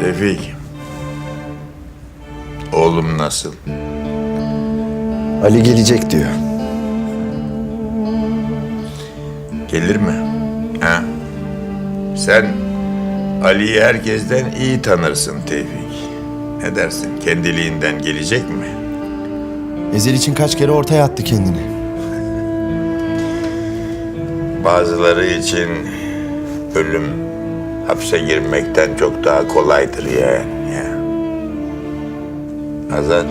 Tevfik. Oğlum nasıl? Ali gelecek diyor. Gelir mi? Ha? Sen Ali'yi herkesten iyi tanırsın Tevfik. Ne dersin? Kendiliğinden gelecek mi? Ezel için kaç kere ortaya attı kendini. Bazıları için ölüm hapse girmekten çok daha kolaydır ya. ya. Azat.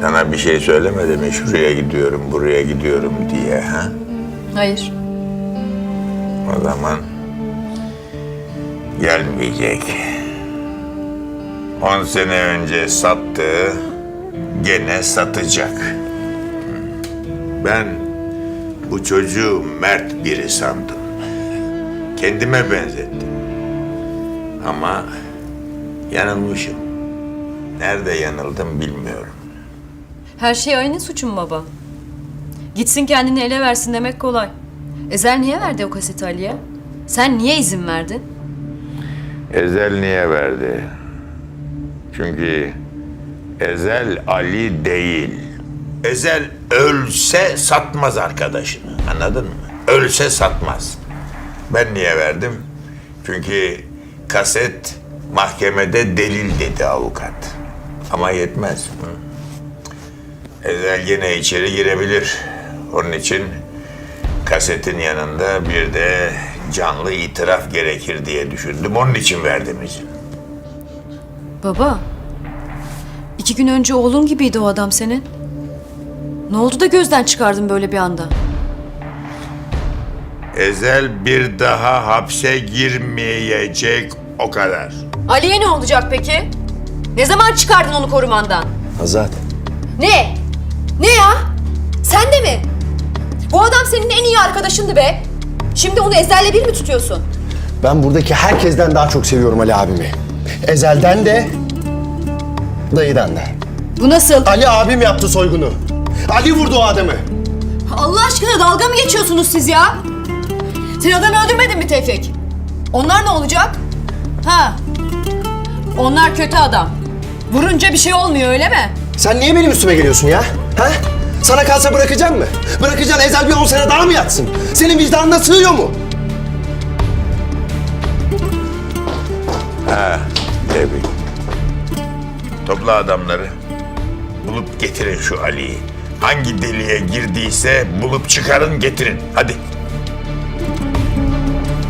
Sana bir şey söylemedi mi? Şuraya gidiyorum, buraya gidiyorum diye ha? Hayır. O zaman gelmeyecek. On sene önce sattığı gene satacak. Ben bu çocuğu mert biri sandım. Kendime benzettim. Ama yanılmışım. Nerede yanıldım bilmiyorum. Her şey Ali'nin suçu mu baba? Gitsin kendini ele versin demek kolay. Ezel niye verdi o kaseti Ali'ye? Sen niye izin verdin? Ezel niye verdi? Çünkü Ezel Ali değil. Ezel ölse satmaz arkadaşını. Anladın mı? Ölse satmaz. Ben niye verdim? Çünkü kaset mahkemede delil dedi avukat. Ama yetmez. Ezel yine içeri girebilir. Onun için kasetin yanında bir de canlı itiraf gerekir diye düşündüm. Onun için verdim izin. Baba. iki gün önce oğlun gibiydi o adam senin. Ne oldu da gözden çıkardın böyle bir anda? Ezel bir daha hapse girmeyecek o kadar. Ali'ye ne olacak peki? Ne zaman çıkardın onu korumandan? Azat. Ne? Ne ya? Sen de mi? Bu adam senin en iyi arkadaşındı be. Şimdi onu Ezel'le bir mi tutuyorsun? Ben buradaki herkesten daha çok seviyorum Ali abimi. Ezel'den de, dayıdan da. Bu nasıl? Ali abim yaptı soygunu. Ali vurdu o adamı. Allah aşkına dalga mı geçiyorsunuz siz ya? Sen adamı öldürmedin mi Tevfik? Onlar ne olacak? Ha? Onlar kötü adam. Vurunca bir şey olmuyor öyle mi? Sen niye benim üstüme geliyorsun ya? Ha? Sana kalsa bırakacak mı? Bırakacaksın Ezel bir on sene daha mı yatsın? Senin vicdanına sığıyor mu? Tebrik. Topla adamları. Bulup getirin şu Ali'yi. Hangi deliğe girdiyse bulup çıkarın getirin. Hadi.